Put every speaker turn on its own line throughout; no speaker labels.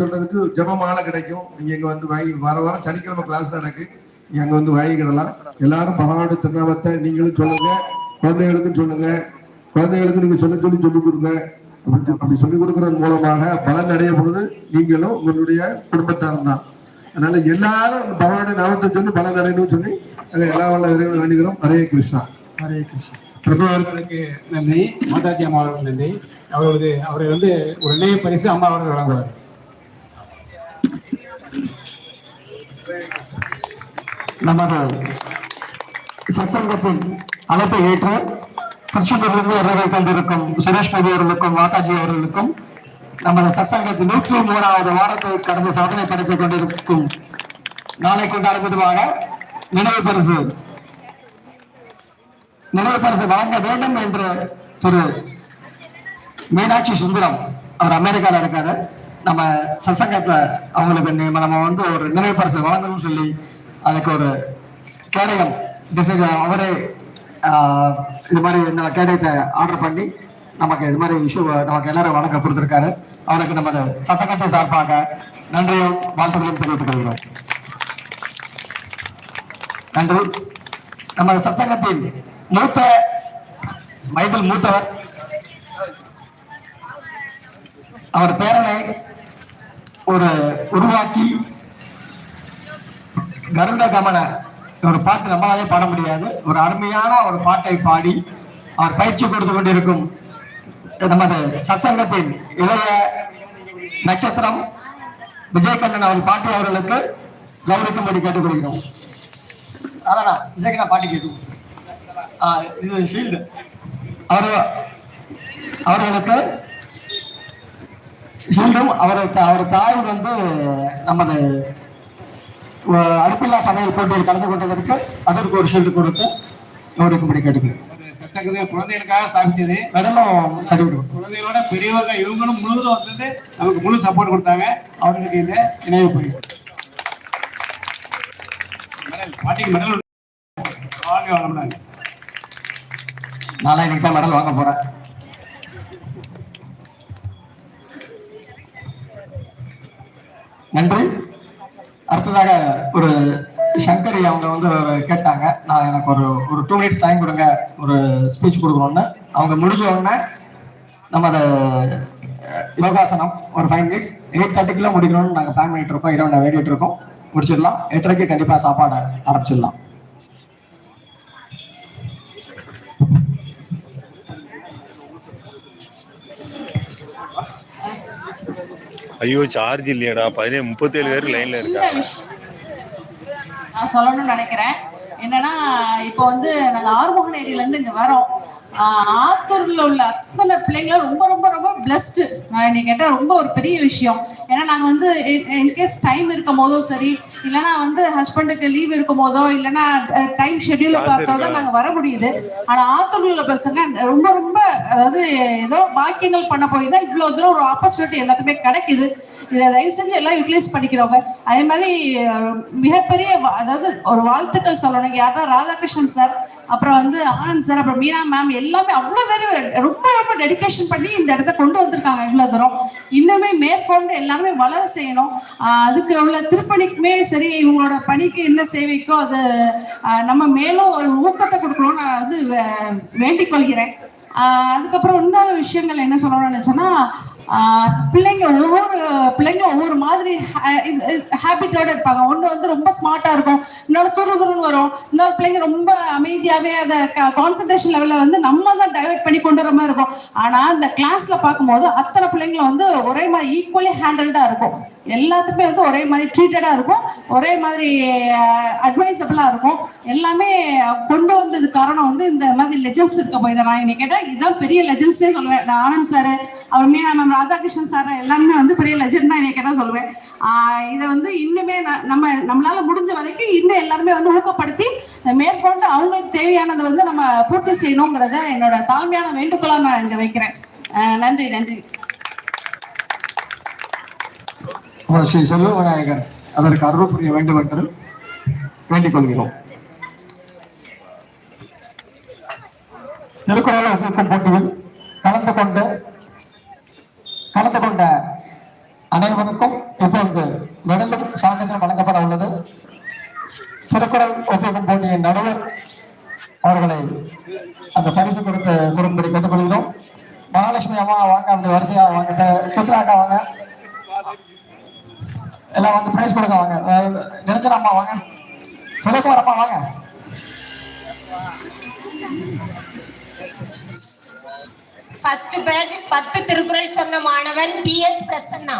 சொல்றதுக்கு ஜெபமாலை கிடைக்கும். நீங்க இங்க வந்து வாங்கி வார வாரம் சனிக்கிழமை கிளாஸ் நடக்கு நீங்க அங்க வந்து வாங்கிக்கிடலாம். எல்லாரும் பகவானுடைய திருநாமத்தை நீங்களும் சொல்லுங்க. குழந்தைகளுக்கும் சொல்லுங்க. குழந்தைகளுக்கு நீங்க சொல்ல சொல்லி சொல்லிக் கொடுங்க. அப்படி சொல்லிக் கொடுக்கறது மூலமாக பலன் அடைய பொழுது நீங்களும் உங்களுடைய குடும்பத்தாரும் தான். அதனால எல்லாரும் பகவானுடைய நாமத்தை சொல்லி பலன் அடையணும்னு சொல்லி நாங்க எல்லா வல்ல இறைவனை வேண்டுகிறோம். ஹரே கிருஷ்ணா.
ஹரே கிருஷ்ணா. பிரபு அவர்களுக்கு நன்றி. மாதாஜி அம்மா அவர்களுக்கு நன்றி. அவரது அவரை வந்து ஒரு நினைவு பரிசு அம்மா அவர்கள் வழங்குவார்.
நமது சத்சங்கத்தின் அழைப்பை ஏற்று திருச்செந்தூரிலிருந்து வருகை தந்திருக்கும் சுரேஷ் மோடி அவர்களுக்கும் மாதாஜி அவர்களுக்கும் நமது சத்சங்கத்தின் நூற்றி மூணாவது வாரத்தை கடந்த சாதனை படைத்துக் கொண்டிருக்கும் நாளை கொண்டாடும் நினைவு பரிசு நினைவு பரிசு வழங்க வேண்டும் என்று திரு மீனாட்சி சுந்தரம் அவர் அமெரிக்காவில் இருக்காரு. நம்ம சசங்கத்தை அவங்களுக்கு நம்ம வந்து ஒரு நினைவு பரிசு வழங்கணும்னு சொல்லி அதுக்கு ஒரு கேடயம் டிசைன் அவரே ஆஹ், இது மாதிரி இந்த கேடயத்தை ஆர்டர் பண்ணி நமக்கு இது மாதிரி இஷ்யூ நமக்கு எல்லாரும் வழங்க கொடுத்துருக்காரு. அவருக்கு நமது சசங்கத்தை சார்பாக நன்றியும் வாழ்த்துக்களும் தெரிவித்துக் கொள்கிறோம் நன்றி. நமது சத்சங்கத்தின் மூத்த வயதில் மூத்தவர். அவர் பேரனை ஒரு உருவாக்கி கருட கமன. ஒரு பாட்டு நம்மளாலே பாட முடியாது. ஒரு அருமையான ஒரு பாட்டை பாடி அவர் பயிற்சி கொடுத்து கொண்டிருக்கும் நமது சத்சங்கத்தின் இளைய நட்சத்திரம் விஜயகண்ணன் அவர் பாட்டி அவர்களுக்கு கௌரவிக்கும்படி கேட்டுக்கொள்கிறோம். அதானா விஜயகண்ணா பாட்டி கேட்டு இது ஷீல்டு அவர் அவர்களுக்கு மீண்டும் அவர் அவர் தாய் வந்து நமது அடுப்பில்லா சமையல் போட்டியில் கலந்து கொண்டதற்கு அதற்கு ஒரு ஷீல்டு கொடுத்து கௌரவிக்கும்படி கேட்டுக்கிறேன்.
சட்டக்கதை குழந்தைகளுக்காக ஸ்தாபிச்சது
வெறும் சரி விடுவோம்
குழந்தைகளோட பெரியவங்க இவங்களும் முழுவதும் வந்தது நமக்கு முழு சப்போர்ட் கொடுத்தாங்க. அவர்களுக்கு இந்த நினைவு பரிசு. பாட்டிக்கு மெடல் உண்டு. வாழ்க வளமுடன்
நாளை இன்னைக்கு தான் மெடல் வாங்க போறேன். நன்றி. அடுத்ததாக ஒரு சங்கரி அவங்க வந்து ஒரு கேட்டாங்க. நான் எனக்கு ஒரு ஒரு டூ மினிட்ஸ் டைம் கொடுங்க. ஒரு ஸ்பீச் கொடுக்கணும்னு. அவங்க முடிஞ்ச உடனே நம்ம அதை யோகாசனம் ஒரு ஃபைவ் மினிட்ஸ் எயிட் தேர்ட்டிக்குள்ள முடிக்கணும்னு நாங்கள் பிளான் பண்ணிட்டு இருக்கோம். இரவு வேண்டிட்டு இருக்கோம். முடிச்சிடலாம். எட்டரைக்கு கண்டிப்பாக சாப்பாடு ஆரம்பிச்சிடலாம்.
ஐயோ சார்ஜ் இல்லையாடா. பதினேழு முப்பத்தேழு பேர் லைன்ல இருக்காங்க.
நான் சொல்லணும்னு நினைக்கிறேன். என்னன்னா இப்போ வந்து நாங்கள் ஆறுமுகன் ஏரியிலேருந்து இங்கே வரோம். ஆத்தூர்ல உள்ள அத்தனை பிள்ளைங்களும் ரொம்ப ரொம்ப ரொம்ப பிளஸ்டு நான் கேட்டால் ரொம்ப ஒரு பெரிய விஷயம். ஏன்னா நாங்கள் வந்து இன்கேஸ் டைம் இருக்கும் போதும் சரி இல்லைன்னா வந்து ஹஸ்பண்டுக்கு லீவ் இருக்கும் போதோ இல்லைன்னா டைம் ஷெட்யூலை பார்த்தோ தான் நாங்கள் வர முடியுது. ஆனால் ஆத்தூர்ல பசங்க ரொம்ப ரொம்ப அதாவது ஏதோ பாக்கியங்கள் பண்ண போய் தான் இவ்வளோ தூரம் ஒரு ஆப்பர்ச்சுனிட்டி எல்லாத்துக்குமே கிடைக்குது. இதை தயவு செஞ்சு எல்லாம் யூட்டிலைஸ் பண்ணிக்கிறவங்க. அதே மாதிரி மிகப்பெரிய அதாவது ஒரு வாழ்த்துக்கள் சொல்லணும். யாருன்னா ராதாகிருஷ்ணன் சார். அப்புறம் வந்து ஆனந்த் சார் அப்புறம் மீனா மேம் எல்லாமே அவ்வளோ பேர் ரொம்ப ரொம்ப டெடிகேஷன் பண்ணி இந்த இடத்த கொண்டு வந்திருக்காங்க இவ்வளோ தூரம் இன்னுமே மேற்கொண்டு எல்லாருமே வளர செய்யணும். அதுக்கு உள்ள திருப்பணிக்குமே சரி இவங்களோட பணிக்கு என்ன சேவைக்கோ அது நம்ம மேலும் ஒரு ஊக்கத்தை கொடுக்கணும்னு நான் வந்து வே- வேண்டிக் கொள்கிறேன். அதுக்கப்புறம் இன்னொரு விஷயங்கள் என்ன சொல்லணும்னு நினைச்சேன்னா பிள்ளைங்க ஒவ்வொரு பிள்ளைங்க ஒவ்வொரு மாதிரி ஹேபிட்டோட இருப்பாங்க. ஒன்று வந்து ரொம்ப ஸ்மார்ட்டா இருக்கும். இன்னொரு துரு துருன்னு வரும். இன்னொரு பிள்ளைங்க ரொம்ப அமைதியாவே அதை கான்சன்ட்ரேஷன் லெவலில் வந்து நம்ம தான் டைவெர்ட் பண்ணி கொண்டு வர மாதிரி இருக்கும். ஆனா இந்த கிளாஸ்ல பார்க்கும்போது அத்தனை பிள்ளைங்களும் வந்து ஒரே மாதிரி ஈக்குவலி ஹேண்டில்டா இருக்கும். எல்லாத்துக்குமே வந்து ஒரே மாதிரி ட்ரீட்டடா இருக்கும். ஒரே மாதிரி அட்வைசபிளா இருக்கும். எல்லாமே கொண்டு வந்தது காரணம் வந்து இந்த மாதிரி லெஜன்ஸ் இருக்க போய் தான் நான் இன்னைக்கு கேட்டா இதுதான் பெரிய லெஜன்ஸே சொல்லுவேன். நான் ஆனந்த் சார் அவர் மீனா மேம் ராதாகிருஷ்ணன் சார் எல்லாருமே வந்து பெரிய லெஜண்ட் தான் இன்னைக்கு கேட்டா சொல்லுவேன். ஆஹ் இதை வந்து இன்னுமே நம்ம நம்மளால முடிஞ்ச வரைக்கும் இன்னும் எல்லாருமே வந்து ஊக்கப்படுத்தி மேற்கொண்டு அவங்களுக்கு தேவையானதை வந்து நம்ம பூர்த்தி செய்யணுங்கிறத என்னோட தாழ்மையான வேண்டுகோளா நான் இங்க வைக்கிறேன். நன்றி நன்றி.
ஸ்ரீ செல்வ விநாயகர் அதற்கு அருள் புரிய வேண்டும் என்று வேண்டிக் கொள்கிறோம். திருக்குறள் போட்டியில் கலந்து கொண்டு கலந்து கொண்ட அனைவருக்கும் இப்பொழுது மெடலும் சான்றிதழும் வழங்கப்பட உள்ளது திருக்குறள் ஒப்புக்கும் போட்டியின் நடுவர் அவர்களை அந்த பரிசு கொடுத்து கொடுக்கும்படி கேட்டுக்கொள்கிறோம். மகாலட்சுமி அம்மா வாங்க அப்படி வரிசையா வாங்க. த- சித்ரா அக்கா வாங்க. எல்லாம் வந்து பிரைஸ் கொடுங்க வாங்க. நிரஞ்சனா அம்மா வாங்க. சிவகுமார் அம்மா வாங்க.
ஃபர்ஸ்ட் பேஜ் பத்து திருக்குறள் சொன்ன மாணவன் பி எஸ் பிரசன்னா.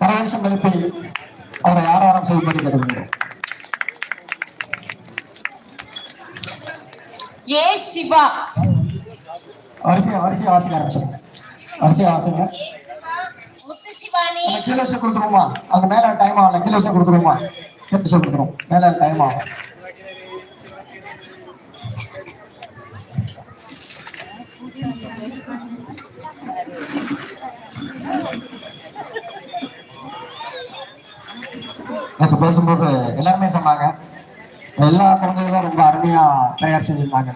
பரவசம் மதிப்பை அவரை ஆரவாரம் செய்யும்படி கேட்டுக்கொள்கிறோம்
ஏ சிவா.
வரிசையா வரிசையா வாசிக்க ஆரம்பிச்சிருங்க. வரிசையா வாசிங்க. வச்சு கொடுத்துருவோமா? அது மேல டைம் ஆகல கீழே வச்சு கொடுத்துருவோமா? கொடுத்துருவோம். மேல டைம் ஆகும் நேற்று பேசும்போது எல்லாருமே சொன்னாங்க. எல்லா குழந்தைகளும் ரொம்ப அருமையா தயார் செஞ்சிருந்தாங்க.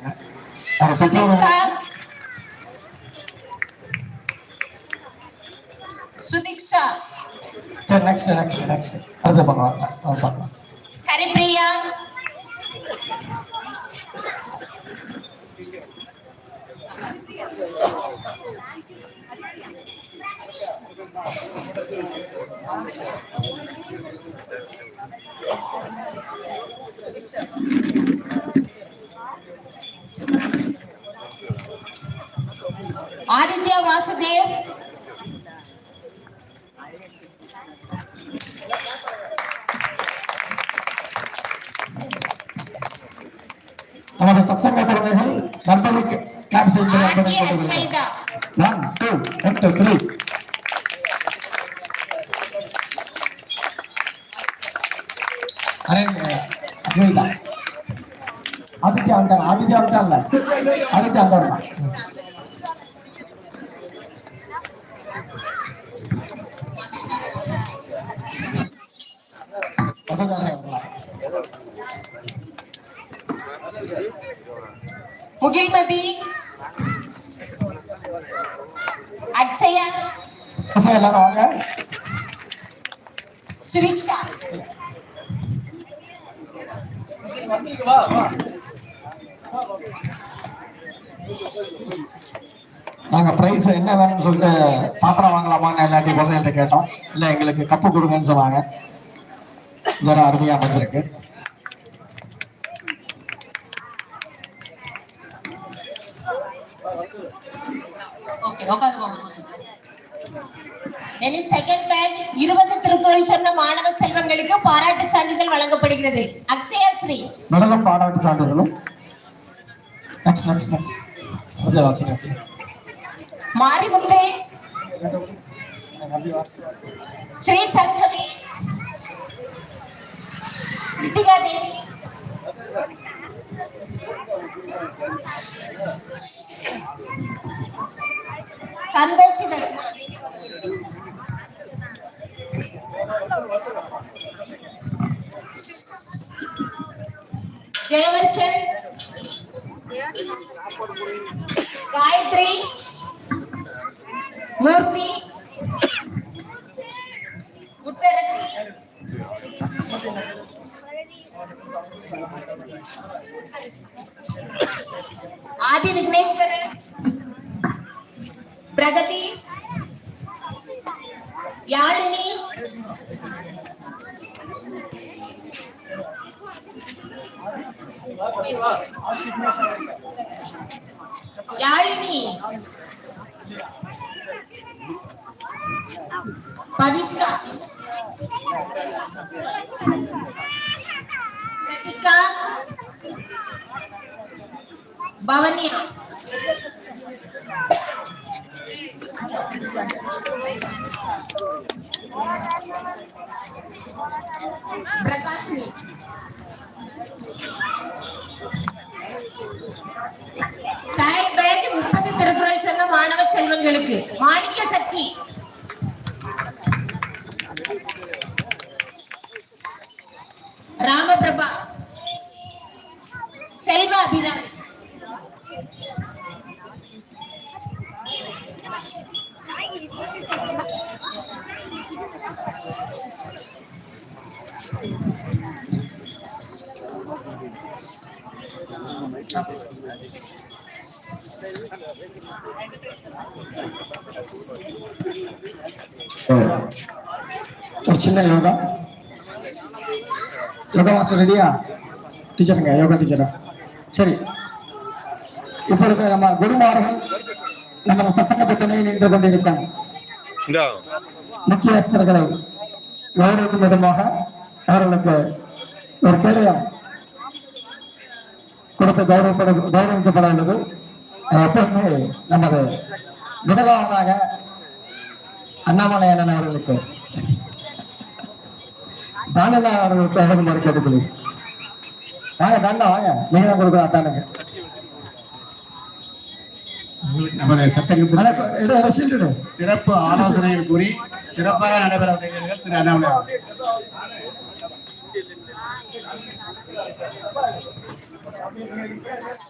சரி நெக்ஸ்ட் நெக்ஸ்ட் நெக்ஸ்ட் அடுத்து பண்ணலாம் அது
முகில்மதி. அக்ஷயா
எல்லாரும் வாங்க
சுவிக்ஷா
நாங்க பிரைஸ் என்ன வேணும்னு சொல்லிட்டு பாத்திரம் வாங்கலாமான்னு எல்லாத்தையும் குழந்தைகிட்ட கேட்டோம். இல்ல எங்களுக்கு கப்பு கொடுங்கன்னு சொன்னாங்க. வேற அருமையா அமைச்சிருக்கு
செகண்ட் பேட்ச் இருபது திருக்குறள் சொன்ன மாணவ செல்வங்களுக்கு பாராட்டு சான்றிதழ் வழங்கப்படுகிறது. அக்ஷயா ஸ்ரீ.
நடனம் பாராட்டு சான்றிதழும். நெக்ஸ்ட் நெக்ஸ்ட் நெக்ஸ்ட் அடுத்த வாசிங்க.
மாரிமுத்து. ஸ்ரீ சங்கவி கிருத்திகா தேவி சந்தோஷிவன் ஜெயவர்ஷன். காயத்ரி. மூர்த்தி. आदि विघ्नेश्वर प्रगति यानी தேர்ட் பேட்ச் முப்பது திருக்குறள் சொன்ன மாணவ செல்வங்களுக்கு மாணிக்க சக்தி.
ஒரு சின்ன யோகா. யோகா மாஸ்டர் ரெடியா? டீச்சருங்க யோகா டீச்சரா சரி. இப்பொழுது நம்ம குருமார்கள் நம்ம சசங்கத்தை துணை நின்று கொண்டிருக்கோம் முக்கியஸ்தர்களை கௌரவிக்கும் விதமாக அவர்களுக்கு ஒரு பேரையும் கொடுத்து கௌரவப்பட கௌரவிக்கப்பட உள்ளது எப்பவுமே நமது முதலாவதாக அண்ணாமலை அண்ணன் அவர்களுக்கு தானண்ணா அவர்களுக்கு வழங்குமாறு கேட்டுக்கொள்கிறேன். வாங்க தாண்டா வாங்க. நீங்க தான் சீட்டு எடு.
சிறப்பு ஆலோசனைகள் கூறி சிறப்பாக நடைபெற திரு அண்ணாமலை
Thank you.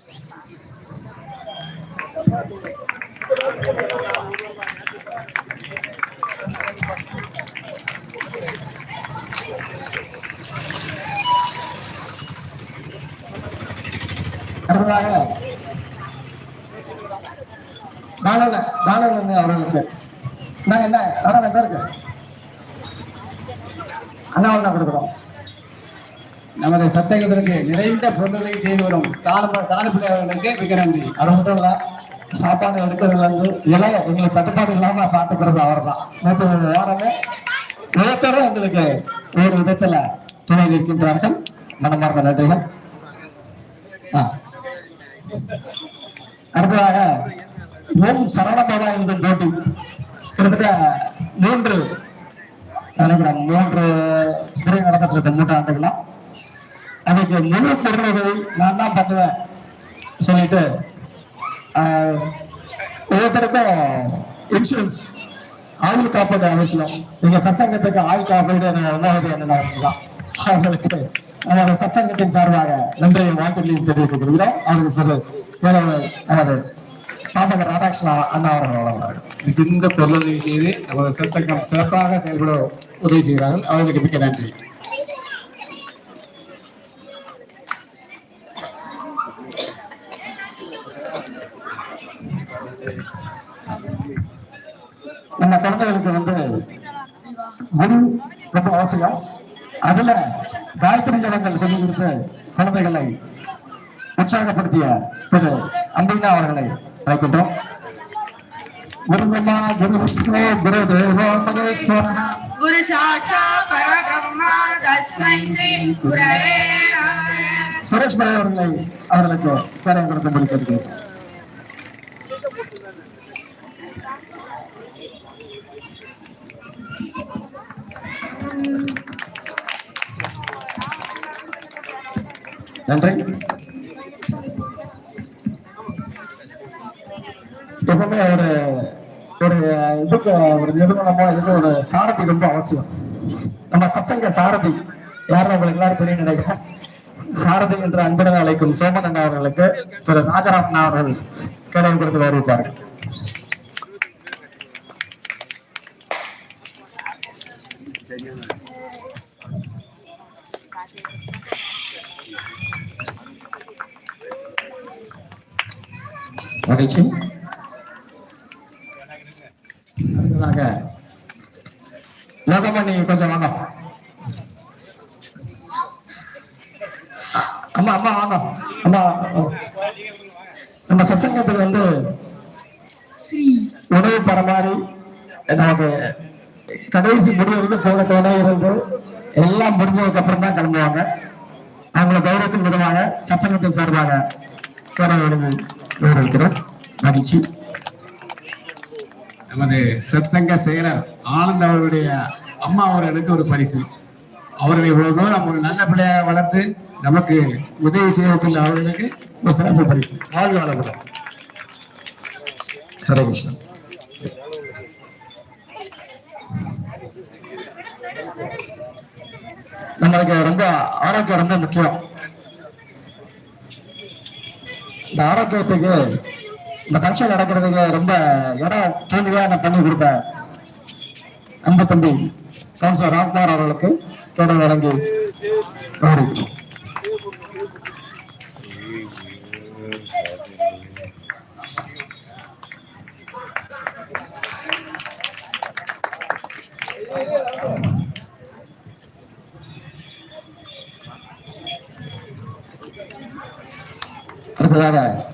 நமது சத்தகத்திற்கு நிறைந்த பொருளுதவி செய்து வரும் தான தானப்பிள்ளை அவர்களுக்கு மிக நன்றி.
அது மட்டும் இல்ல சாப்பாடு எடுக்கிறதுல இருந்து இலை எங்களுக்கு தட்டுப்பாடு இல்லாம பார்த்துக்கிறது அவர் தான் நேற்று ஒவ்வொருத்தரும் எங்களுக்கு ஒரு விதத்துல துணை நிற்கின்றார்கள். மனமார்ந்த நன்றிகள். அடுத்ததாக ஓம் சரணபாபா என்ற போட்டி. கிட்டத்தட்ட மூன்று நினைக்கிறேன் மூன்று திரை நடந்துட்டு இருக்கு மூன்று ஆண்டுகளா? அதுக்கு முழு பொருளுதவி நான் தான் பண்ணுவேன். சொல்லிட்டு ஒவ்வொருத்தருக்கும் இன்சூரன்ஸ் ஆயுள் காப்பீடு அவசியம். நீங்க சத்சங்கத்துக்கு ஆயுள் காப்பீடு உணவு என்ன தான். அவர்களுக்கு நமது சத்சங்கத்தின் சார்பாக நன்றியை வாழ்த்துக்களையும் தெரிவித்துக் கொள்கிறோம் அவருக்கு சொல்லு வேலை நமது ஸ்தாபகர் ராதாகிருஷ்ணா அண்ணா அவர்கள் வழங்குவார்கள்.
மிகுந்த பொருளுதவி செய்து நமது சத்தங்கம் சிறப்பாக செயல்பட உதவி செய்கிறார்கள். அவர்களுக்கு மிக்க நன்றி.
குழந்தைகளுக்கு வந்து குரு ரொம்ப அவசியம். அதுல காயத்ரி ஜனங்கள் சொல்லி கொடுத்து குழந்தைகளை உற்சாகப்படுத்திய திரு அம்பீனா அவர்களை அழைக்கின்றோம். குரு பிரம்மா குரு விஷ்ணு குரு தேவோ
மகேஸ்வரன் குரு சாட்சா பரபிரம்மா தஸ்மை ஸ்ரீ குரவே
சுரேஷ் மலை அவர்களை அவர்களுக்கு பேரை முடிக்கிறது நன்றி. எப்பவுமே ஒரு ஒரு இதுக்கு ஒரு நிறுவனமோ இதுக்கு ஒரு சாரதி ரொம்ப அவசியம். நம்ம சத்சங்க சாரதி. யாரும் உங்களுக்கு எல்லாரும் தெரியும் நினைக்கிறேன்? சாரதி என்று அன்புடன் அழைக்கும் சோமன் அண்ணா அவர்களுக்கு திரு ராஜராமன் அவர்கள் கேடயம் கொடுத்து வருவிப்பார்கள். மகிழ்ச்சி. அடுத்ததாக லோகமணி கொஞ்சம் வாங்க. அம்மா அம்மா வாங்க. அம்மா நம்ம சத்சங்கத்துக்கு வந்து உணவு பரமாறி நமக்கு கடைசி முடிவு போக துணை இருந்து எல்லாம் முடிஞ்சதுக்கு அப்புறம் தான் கிளம்புவாங்க. அவங்களை கௌரவத்தின் விதமாக சச்சங்கத்தின் சார்பாக கேட வழங்கி கௌரவிக்கிறோம் மகிழ்ச்சி.
நமது சத்சங்க செயலர் ஆனந்த் அவர்களுடைய அம்மா அவர்களுக்கு ஒரு பரிசு. அவர்களை இவ்வளவு தூரம் ஒரு நல்ல பிள்ளையாக வளர்த்து நமக்கு உதவி செய்வதில் அவர்களுக்கு ஒரு சிறப்பு பரிசு. வாழ்வு வளர்க்கிறோம்
ஹரே கிருஷ்ணன் நம்மளுக்கு ரொம்ப ஆரோக்கியம் ரொம்ப முக்கியம். இந்த ஆரோக்கியத்துக்கு இந்த ஃபங்க்ஷன் நடக்கிறதுக்கு ரொம்ப இடம் தூய்மையா நான் பண்ணி கொடுத்தேன். அன்பு தம்பி கவுன்சிலர் ராம்குமார் அவர்களுக்கு தொடர் வழங்கி கௌரவிக்கிறோம் அடுத்ததாக